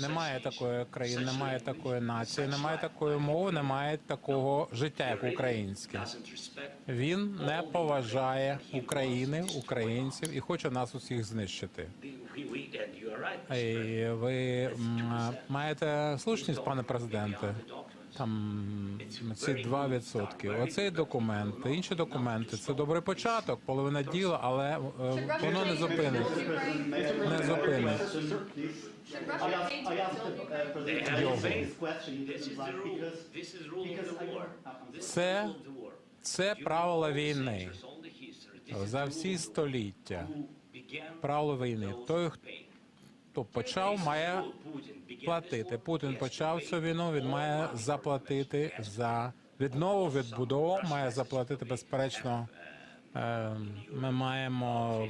Немає такої країни, немає такої нації, немає такої мови, немає такого життя, як українське. Він не поважає України, українців і хоче нас усіх знищити. І ви маєте слушність, пане президенте. Там ці 2%. Оцей документ, інші документи це добрий початок, половина діла, але е, воно не зупинить. Не зупинить. Uh, Це-. Це правила війни. За всі століття. Правило війни. Той. Хто почав, має платити. Путін почав цю війну. Він має заплатити за віднову, відбудову, має заплатити безперечно. е, Ми маємо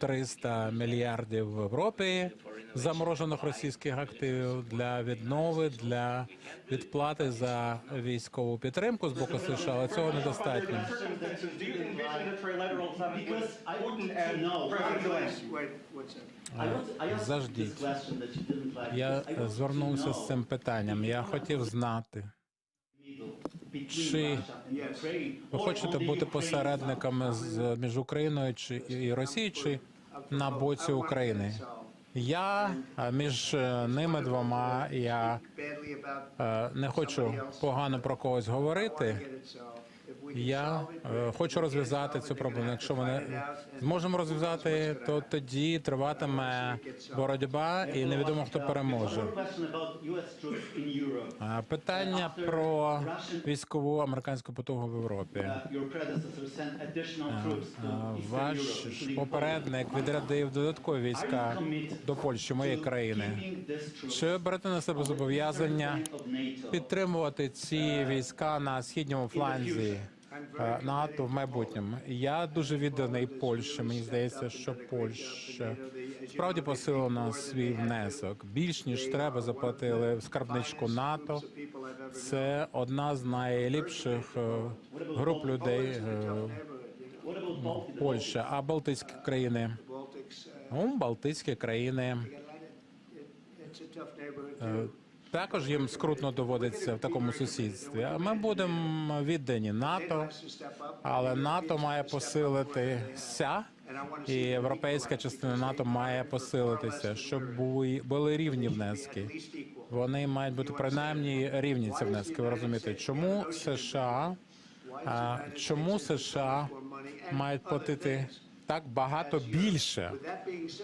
300 мільярдів в Європі заморожених російських активів для віднови, для відплати за військову підтримку з боку США, але цього недостатньо. Заждіть. Я звернувся з цим питанням. Я хотів знати, Чи ви хочете бути посередниками з між Україною чи і Росією чи на боці України? Я між е, ними двома я е, не хочу погано про когось говорити. Я е, хочу розв'язати цю проблему. Якщо ми не зможемо розв'язати, то тоді триватиме боротьба, і невідомо хто переможе. Питання про військову американську потугу в Європі. To Eastern Ваш попередник відрядив додаткові війська до Польщі, моєї країни. Чи берете на себе зобов'язання підтримувати ці війська на східньому фланзі е, НАТО в майбутньому? Я дуже відданий Польщі. Мені здається, що Польща справді посилила свій внесок. Більш ніж треба заплатили в скарбничку НАТО. Це одна з найліпших е, груп людей е? Польща, а Балтійські країни. Балтійські країни е, також їм скрутно доводиться в такому сусідстві. Ми будемо віддані НАТО, але НАТО має посилитися, і європейська частина НАТО має посилитися, щоб були рівні внески. Вони мають бути принаймні рівні ці внески. Ви розумієте, чому США чому США мають платити так багато більше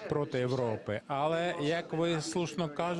проти Європи? Але як ви слушно кажете,